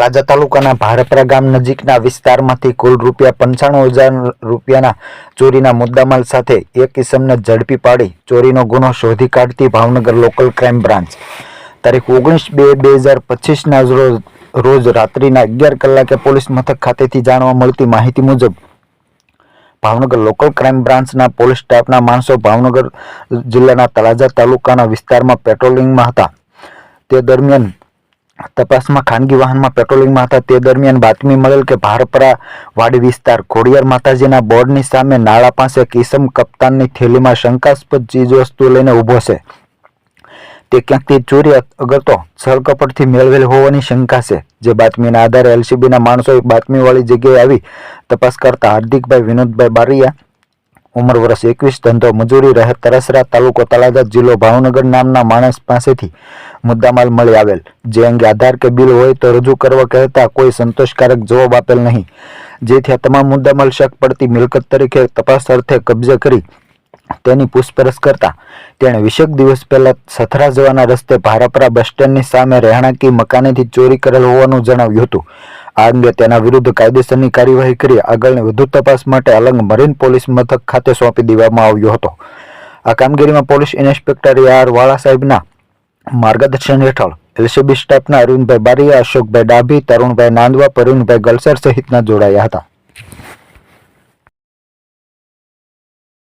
તળાજા તાલુકાના ભારપરા ગામ નજીકના વિસ્તારમાંથી કુલ રૂપિયા પંચાણું હજાર રૂપિયાના ચોરીના મુદ્દામાલ સાથે એક ઇસમને ઝડપી પાડી ચોરીનો ગુનો શોધી કાઢતી ભાવનગર લોકલ ક્રાઇમ બ્રાન્ચ. તારીખ ઓગણીસ બે બે હજાર પચીસના રોજ રોજ રાત્રિના અગિયાર કલાકે પોલીસ મથક ખાતેથી જાણવા મળતી માહિતી મુજબ ભાવનગર લોકલ ક્રાઇમ બ્રાન્ચના પોલીસ સ્ટાફના માણસો ભાવનગર જિલ્લાના તળાજા તાલુકાના વિસ્તારમાં પેટ્રોલિંગમાં હતા. તે દરમિયાન તપાસમાં ખાનગી વાહનમાં પેટ્રોલિંગમાં હતા. તે દરમિયાન બાતમી મળેલ કે ભારપરા વાડી વિસ્તાર ખોડિયાર માતાજીના બોર્ડની સામે નાળા પાસે કિસમ કપ્તાનની થેલીમાં શંકાસ્પદ ચીજવસ્તુ લઈને ઊભો છે. તે ક્યાંકથી ચોરી અગરતો સળકપટથી મેળવેલ હોવાની શંકા છે. જે બાતમીના આધારે એલસીબીના માણસોએ બાતમીવાળી જગ્યાએ આવી તપાસ કરતા હાર્દિકભાઈ, વિનોદભાઈ બારિયા ઉંમર વર્ષ એકવીસ, ધંધો મજૂરી રહે તરસરા, તાલુકો તળાજા, જિલ્લો ભાવનગર નામના માણસ પાસેથી મુદ્દામાલ મળી આવેલ. જે અંગે આધાર કે બિલ હોય તો રજૂ કરવા કહેતા કોઈ સંતોષકારક જવાબ આપેલ નહીં. જેથી આ તમામ મુદ્દામાલ શક પડતી મિલકત તરીકે તપાસ અર્થે કબજે કરી તેની પૂછપરછ કરતા તેણે વીસેક દિવસ પહેલા સથરા જવાના રસ્તે ભારપરા બસ સ્ટેન્ડની સામે રહેણાંકી મકાનેથી ચોરી કરેલ હોવાનું જણાવ્યું હતું. આ અંગે તેના વિરુદ્ધ કાયદેસરની કાર્યવાહી કરી આગળની વધુ તપાસ માટે અલંગ મરીન પોલીસ મથક ખાતે સોંપી દેવામાં આવ્યો હતો. આ કામગીરીમાં પોલીસ ઇન્સ્પેક્ટર આર વાળા સાહેબના માર્ગદર્શન હેઠળ એલસીબી સ્ટાફના અરવિંદભાઈ બારીયા, અશોકભાઈ ડાભી, તરુણભાઈ નાંદવા પ્રવીણભાઈ ગલસર સહિતના જોડાયા હતા.